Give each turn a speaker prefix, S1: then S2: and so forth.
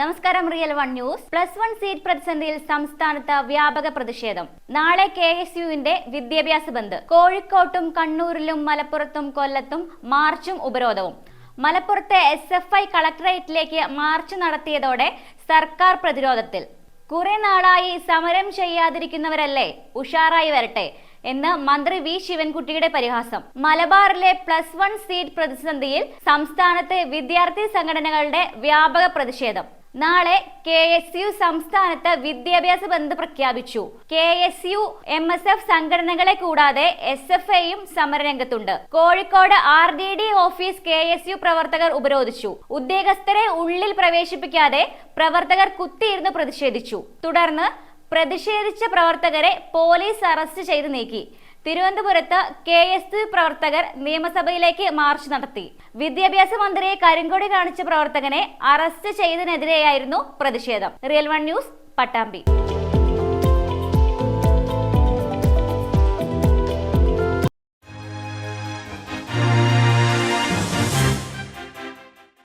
S1: നമസ്കാരം real one news. Plus one seat പ്രതിസന്ധിയിൽ സംസ്ഥാനത്ത് വ്യാപക പ്രതിഷേധം. നാളെ കെ എസ് യുവിന്റെ വിദ്യാഭ്യാസ ബന്ദ്. കോഴിക്കോട്ടും കണ്ണൂരിലും മലപ്പുറത്തും കൊല്ലത്തും മാർച്ചും ഉപരോധവും. മലപ്പുറത്തെ എസ് എഫ് ഐ കളക്ടറേറ്റിലേക്ക് മാർച്ച് നടത്തിയതോടെ സർക്കാർ പ്രതിരോധത്തിൽ. കുറെ നാളായി സമരം ചെയ്യാതിരിക്കുന്നവരല്ലേ? ഉഷാറായി വരട്ടെ എന്ന് മന്ത്രി വി ശിവൻകുട്ടിയുടെ പരിഹാസം. മലബാറിലെ പ്ലസ് വൺ സീറ്റ് പ്രതിസന്ധിയിൽ സംസ്ഥാനത്തെ വിദ്യാർത്ഥി സംഘടനകളുടെ വ്യാപക പ്രതിഷേധം. നാളെ കെ എസ് യു സംസ്ഥാനത്ത് വിദ്യാഭ്യാസ ബന്ദ് പ്രഖ്യാപിച്ചു. K S U M S F സംഘടനകളെ കൂടാതെ എസ് എഫ് ഐയും സമരരംഗത്തുണ്ട്. Kozhikode R D D office K S U പ്രവർത്തകർ ഉപരോധിച്ചു. ഉദ്യോഗസ്ഥരെ ഉള്ളിൽ പ്രവേശിപ്പിക്കാതെ പ്രവർത്തകർ കുത്തിയിരുന്ന് പ്രതിഷേധിച്ചു. തുടർന്ന് പ്രതിഷേധിച്ച പ്രവർത്തകരെ പോലീസ് അറസ്റ്റ് ചെയ്ത് നീക്കി. തിരുവനന്തപുരത്ത് കെ എസ് പ്രവർത്തകർ നിയമസഭയിലേക്ക് മാർച്ച് നടത്തി. വിദ്യാഭ്യാസ മന്ത്രിയെ കരിങ്കൊടി കാണിച്ച പ്രവർത്തകനെ അറസ്റ്റ് ചെയ്തതിനെതിരെയായിരുന്നു പ്രതിഷേധം. Real one news Pattambi.